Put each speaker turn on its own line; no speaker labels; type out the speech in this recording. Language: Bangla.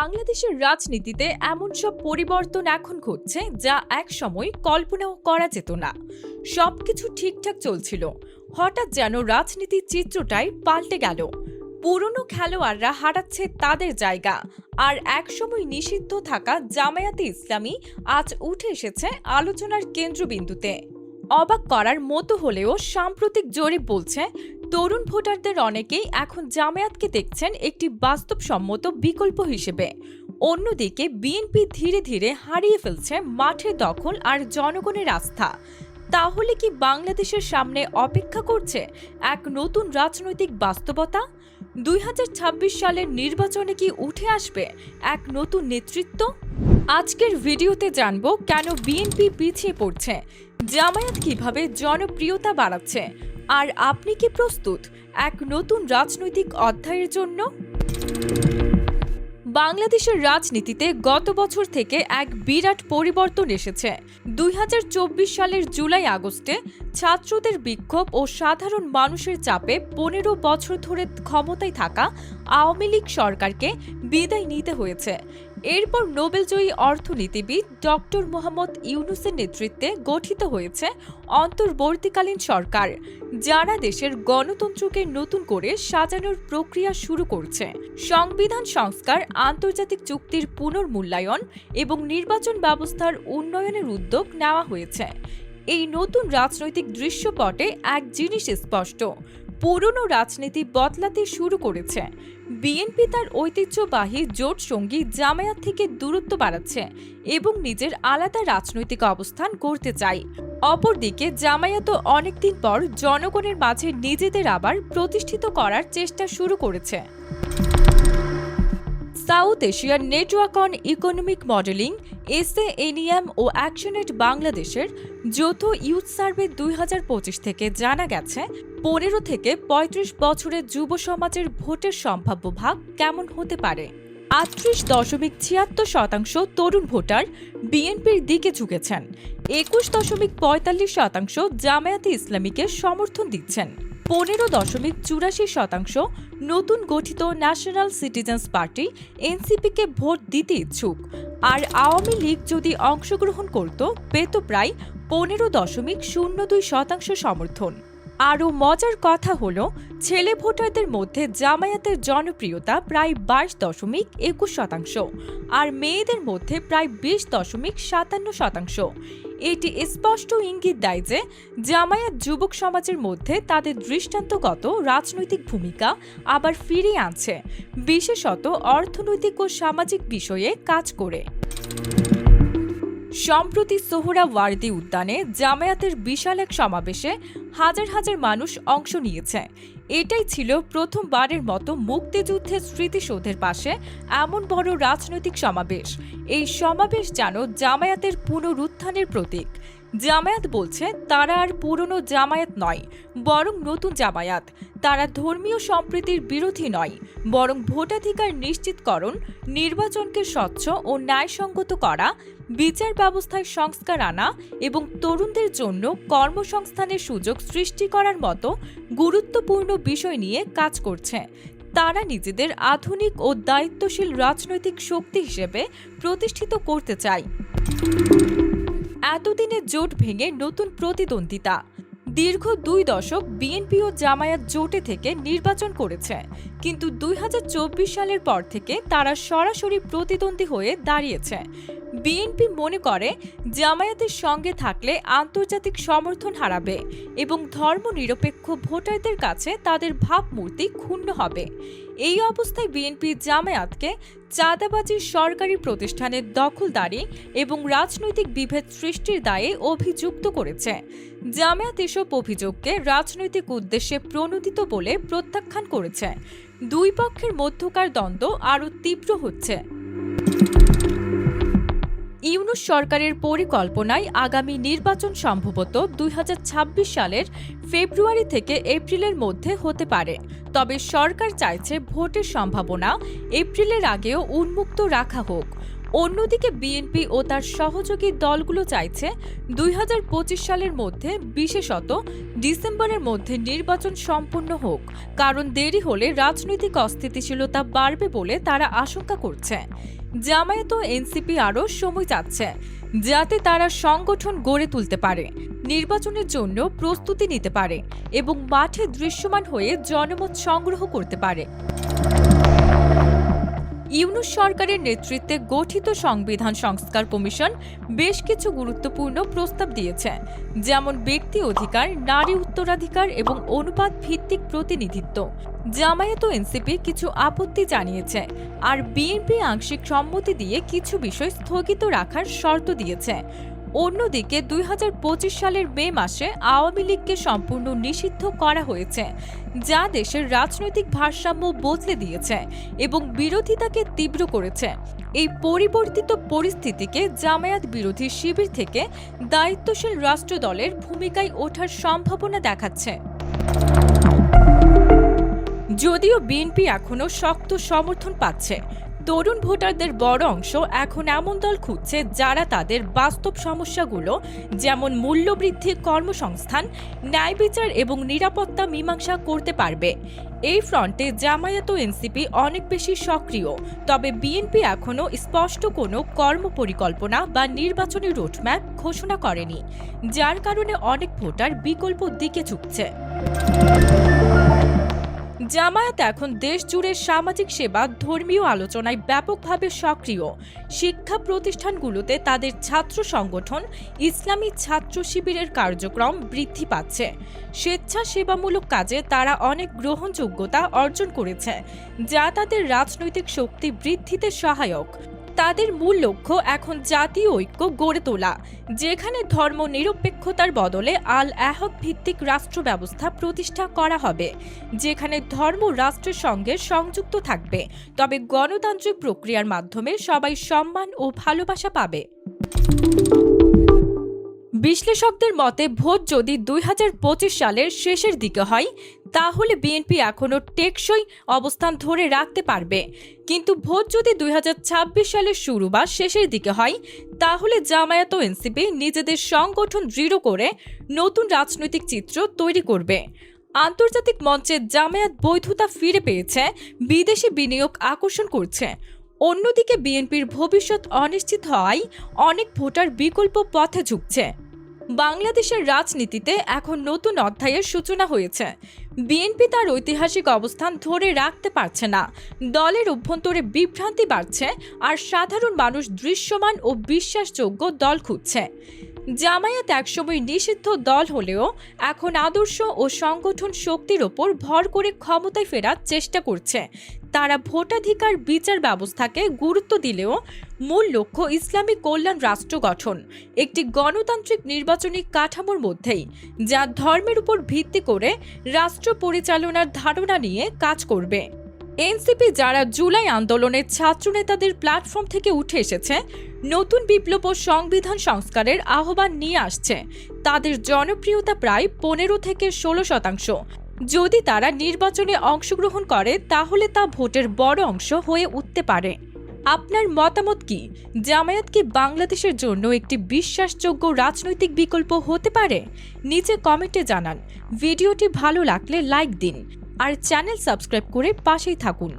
বাংলাদেশের রাজনীতিতে এমন সব পরিবর্তন এখন ঘটছে যা এক সময় কল্পনাও করা যেত না। সব কিছু ঠিকঠাক চলছিল। হঠাৎ যেন রাজনীতির চিত্রটাই পাল্টে গেল। পুরনো খেলোয়াড়রা হারাচ্ছে তাদের জায়গা। আর একসময় নিষিদ্ধ থাকা জামায়াতে ইসলামী আজ উঠে এসেছে আলোচনার কেন্দ্রবিন্দুতে। অবাক করার মতো হলেও সাম্প্রতিক জরিপ বলছে তরুণ ভোটারদের অনেকেই এখন জামায়াতকে দেখছেন একটি বাস্তবসম্মত বিকল্প হিসেবে। অন্যদিকে বিএনপি ধীরে ধীরে হারিয়ে ফেলছে মাঠের দখল আর জনগণের আস্থা। তাহলে কি বাংলাদেশের সামনে অপেক্ষা করছে এক নতুন রাজনৈতিক বাস্তবতা? দুই হাজার ছাব্বিশ সালের নির্বাচনে কি উঠে আসবে এক নতুন নেতৃত্ব? আজকের ভিডিওতে জানব কেন বিএনপি পিছিয়ে পড়ছে, জামায়াত কীভাবে জনপ্রিয়তা বাড়াচ্ছে আর আপনি কি প্রস্তুত এক নতুন রাজনৈতিক অধ্যায়ের জন্য? বাংলাদেশের রাজনীতিতে গত বছর থেকে এক বিরাট পরিবর্তন এসেছে। দুই হাজার চব্বিশ সালের জুলাই আগস্টে ছাত্রদের বিক্ষোভ ও সাধারণ মানুষের চাপে পনেরো বছর ধরে ক্ষমতায় থাকা আওয়ামী লীগ সরকারকে বিদায় নিতে হয়েছে। এরপর নোবেলজয়ী অর্থনীতিবিদ ডক্টর মোহাম্মদ ইউনুসের নেতৃত্বে গঠিত হয়েছে অন্তর্বর্তীকালীন সরকার, যারা দেশের গণতন্ত্রকে নতুন করে সাজানোর প্রক্রিয়া শুরু করছে। সংবিধান সংস্কার, আন্তর্জাতিক চুক্তির পুনর্মূল্যায়ন এবং নির্বাচন ব্যবস্থার উন্নয়নের উদ্যোগ নেওয়া হয়েছে। এই নতুন রাজনৈতিক দৃশ্যপটে এক জিনিস স্পষ্ট পুরনো রাজনীতি বদলাতে শুরু করেছে। বিএনপি তার ঐতিহ্যবাহী জোট সঙ্গী জামায়াত থেকে দূরত্ব বাড়াচ্ছে এবং নিজের আলাদা রাজনৈতিক অবস্থান করতে চায়। অপরদিকে জামায়াতও অনেকদিন পর জনগণের মাঝে নিজেদের আবার প্রতিষ্ঠিত করার চেষ্টা শুরু করেছে। সাউথ এশিয়ার Network on Economic Modelling, SANEM O ActionAid বাংলাদেশের যৌথ ইউথ সার্ভে দুই হাজার পঁচিশ থেকে জানা গেছে, পনেরো থেকে ৩৫ বছরের যুব সমাজের ভোটের সম্ভাব্য ভাগ কেমন হতে পারে? আটত্রিশ দশমিক ছিয়াত্তর শতাংশ তরুণ ভোটার বিএনপির দিকে ঝুঁকেছেন, একুশ দশমিক পঁয়তাল্লিশ শতাংশ জামায়াতে ইসলামীকে সমর্থন দিচ্ছেন। পনেরো দশমিক চুরাশি শতাংশ নতুন গঠিত ন্যাশনাল সিটিজেন্স পার্টি এনসিপিকে ভোট দিতে ইচ্ছুক। আর আওয়ামী লীগ যদি অংশগ্রহণ করত, পেত প্রায় পনেরো দশমিক শূন্য দুই শতাংশ সমর্থন। আরও মজার কথা হলো, ছেলে ভোটারদের মধ্যে জামায়াতের জনপ্রিয়তা প্রায় বাইশ দশমিক একুশ শতাংশ আর মেয়েদের মধ্যে প্রায় বিশ দশমিক সাতান্ন শতাংশ। এটি স্পষ্ট ইঙ্গিত দেয় যে, জামায়াত যুবক সমাজের মধ্যে তাদের দৃষ্টান্তগত রাজনৈতিক ভূমিকা আবার ফিরিয়ে আনছে, বিশেষত অর্থনৈতিক ও সামাজিক বিষয়ে কাজ করে। সম্প্রতি সোহরা ওয়ার্দি উদ্যানে জামায়াতের বিশাল এক সমাবেশে হাজার হাজার মানুষ অংশ নিয়েছে। এটাই ছিল প্রথমবারের মতো মুক্তিযুদ্ধের স্মৃতিসৌধের পাশে এমন বড় রাজনৈতিক সমাবেশ। এই সমাবেশ যেন জামায়াতের পুনরুত্থানের প্রতীক। জামায়াত বলছে, তারা আর পুরনো জামায়াত নয়, বরং নতুন জামায়াত। তারা ধর্মীয় সম্প্রীতির বিরোধী নয়, বরং ভোটাধিকার নিশ্চিতকরণ, নির্বাচনকে স্বচ্ছ ও ন্যায়সঙ্গত করা, বিচার ব্যবস্থায় সংস্কার আনা এবং তরুণদের জন্য কর্মসংস্থানের সুযোগ সৃষ্টি করার মতো গুরুত্বপূর্ণ বিষয় নিয়ে কাজ করছে। তারা নিজেদের আধুনিক ও দায়িত্বশীল রাজনৈতিক শক্তি হিসেবে প্রতিষ্ঠিত করতে চায়। এতদিনে জোট ভেঙে নতুন প্রতিদ্বন্দ্বিতা। দীর্ঘ দুই দশক বিএনপি ও জামায়াত জোটে থেকে নির্বাচন করেছে। কিন্তু দুই হাজার চব্বিশ সালের পর থেকে তারা সরাসরি প্রতিদ্বন্দ্বী হয়ে দাঁড়িয়েছে। বিএনপি মনে করে জামায়াতের সঙ্গে থাকলে আন্তর্জাতিক সমর্থন হারাবে এবং ধর্মনিরপেক্ষ ভোটারদের কাছে তাদের ভাবমূর্তি ক্ষুণ্ণ হবে। এই অবস্থায় বিএনপি জামায়াতকে চাঁদাবাজির সরকারি প্রতিষ্ঠানের দখলদারি এবং রাজনৈতিক বিভেদ সৃষ্টির দায়ে অভিযুক্ত করেছে। জামায়াত এসব অভিযোগকে রাজনৈতিক উদ্দেশ্যে প্রণোদিত বলে প্রত্যাখ্যান করেছে। দুই পক্ষের মধ্যকার দ্বন্দ্ব আরও তীব্র হচ্ছে। ইউনুস সরকারের পরিকল্পনায় আগামী নির্বাচন সম্ভবত দুই হাজার ছাব্বিশ সালের ফেব্রুয়ারি থেকে এপ্রিলের মধ্যে হতে পারে। তবে সরকার চাইছে ভোটের সম্ভাবনা এপ্রিলের আগেও উন্মুক্ত রাখা হোক। অন্যদিকে বিএনপি ও তার সহযোগী দলগুলো চাইছে দুই হাজার পঁচিশ সালের মধ্যে, বিশেষত ডিসেম্বরের মধ্যে নির্বাচন সম্পন্ন হোক। কারণ দেরি হলে রাজনৈতিক অস্থিতিশীলতা বাড়বে বলে তারা আশঙ্কা করছে। জামায়াত ও এনসিপি আরও সময় চাচ্ছে যাতে তারা সংগঠন গড়ে তুলতে পারে, নির্বাচনের জন্য প্রস্তুতি নিতে পারে এবং মাঠে দৃশ্যমান হয়ে জনমত সংগ্রহ করতে পারে। ইউনুস সরকারের নেতৃত্বে গঠিত সংবিধান সংস্কার কমিশন বেশ কিছু গুরুত্বপূর্ণ প্রস্তাব দিয়েছে, যেমন ব্যক্তি অধিকার, নারী উত্তরাধিকার এবং অনুপাত ভিত্তিক প্রতিনিধিত্ব। জামায়াত ও এনসিপি কিছু আপত্তি জানিয়েছে আর বিএনপি আংশিক সম্মতি দিয়ে কিছু বিষয় স্থগিত রাখার শর্ত দিয়েছে। অন্যদিকে দুই হাজার পঁচিশ সালের মে মাসে আওয়ামী লীগকে সম্পূর্ণ নিষিদ্ধ করা হয়েছে, যা দেশের রাজনৈতিক ভারসাম্য বদলে দিয়েছে এবং বিরোধিতাকে তীব্র করেছে। এই পরিবর্তিত পরিস্থিতিকে জামায়াত বিরোধী শিবির থেকে দায়িত্বশীল রাষ্ট্রদলের ভূমিকায় ওঠার সম্ভাবনা দেখাচ্ছে। যদিও বিএনপি এখনও শক্ত সমর্থন পাচ্ছে তরুণ ভোটারদের বড় অংশ এখন এমন দল খুঁজছে যারা তাদের বাস্তব সমস্যাগুলো, যেমন মূল্যবৃদ্ধি কর্মসংস্থান, ন্যায় বিচার এবং নিরাপত্তা মীমাংসা করতে পারবে। এই ফ্রন্টে জামায়াত ও এনসিপি অনেক বেশি সক্রিয়, তবে বিএনপি এখনও স্পষ্ট কোনো কর্মপরিকল্পনা বা নির্বাচনী রোডম্যাপ ঘোষণা করেনি, যার কারণে অনেক ভোটার বিকল্প দিকে ঝুঁকছে। জামায়াত এখন দেশ জুড়ে সামাজিক সেবা, ধর্মীয় আলোচনায় ব্যাপকভাবে সক্রিয়। শিক্ষা প্রতিষ্ঠানগুলোতে তাদের ছাত্র সংগঠন, ইসলামী ছাত্র শিবিরের কার্যক্রম বৃদ্ধি পাচ্ছে। স্বেচ্ছাসেবামূলক কাজে তারা অনেক গ্রহণযোগ্যতা অর্জন করেছে, যা তাদের রাজনৈতিক শক্তি বৃদ্ধিতে সহায়ক। তাদের মূল লক্ষ্য এখন জাতীয় ঐক্য গড়ে তোলা, যেখানে ধর্ম নিরপেক্ষতার বদলে আল আহক ভিত্তিক রাষ্ট্র ব্যবস্থা প্রতিষ্ঠা করা হবে, যেখানে ধর্ম রাষ্ট্রের সঙ্গে সংযুক্ত থাকবে। তবে গণতান্ত্রিক প্রক্রিয়ার মাধ্যমে সবাই সম্মান ও ভালোবাসা পাবে। বিশ্লেষকদের মতে, ভোট যদি দুই হাজার পঁচিশ সালের শেষের দিকে হয় তাহলে বিএনপি এখনও টেকসই অবস্থান ধরে রাখতে পারবে। কিন্তু ভোট যদি দুই হাজার ছাব্বিশ সালের শুরু বা শেষের দিকে হয়, তাহলে জামায়াত ও এনসিপি নিজেদের সংগঠন দৃঢ় করে নতুন রাজনৈতিক চিত্র তৈরি করবে। আন্তর্জাতিক মঞ্চে জামায়াত বৈধতা ফিরে পেয়েছে, বিদেশি বিনিয়োগ আকর্ষণ করছে। অন্যদিকে বিএনপির ভবিষ্যৎ অনিশ্চিত হওয়ায় অনেক ভোটার বিকল্প পথে ঝুঁকছে। বাংলাদেশের রাজনীতিতে এখন নতুন অধ্যায়ের সূচনা হয়েছে। বিএনপি তার ঐতিহাসিক অবস্থান ধরে রাখতে পারছে না। দলের অভ্যন্তরে বিভ্রান্তি বাড়ছে আর সাধারণ মানুষ দৃশ্যমান ও বিশ্বাসযোগ্য দল খুঁজছে। জামায়াত একসময় নিষিদ্ধ দল হলেও এখন আদর্শ ও সংগঠন শক্তির ওপর ভর করে ক্ষমতায় ফেরার চেষ্টা করছে। তারা ভোটাধিকার বিচার ব্যবস্থাকে গুরুত্ব দিলেও মূল লক্ষ্য ইসলামী কল্যাণ রাষ্ট্র গঠন, একটি গণতান্ত্রিক নির্বাচনী কাঠামোর মধ্যেই, যা ধর্মের উপর ভিত্তি করে রাষ্ট্র পরিচালনার ধারণা নিয়ে কাজ করবে। এনসিপি যারা জুলাই আন্দোলনের ছাত্রনেতাদের প্ল্যাটফর্ম থেকে উঠে এসেছে, নতুন বিপ্লব ও সংবিধান সংস্কারের আহ্বান নিয়ে আসছে। তাদের জনপ্রিয়তা প্রায় পনেরো থেকে ষোলো শতাংশ। যদি তারা নির্বাচনে অংশগ্রহণ করে, তাহলে তা ভোটের বড় অংশ হয়ে উঠতে পারে। আপনার মতামত কি? জামায়াত কি বাংলাদেশের জন্য একটি বিশ্বাসযোগ্য রাজনৈতিক বিকল্প হতে পারে? নিচে কমেন্টে জানান। ভিডিওটি ভালো লাগলে লাইক দিন। আর চ্যানেল সাবস্ক্রাইব করে পাশেই থাকুন।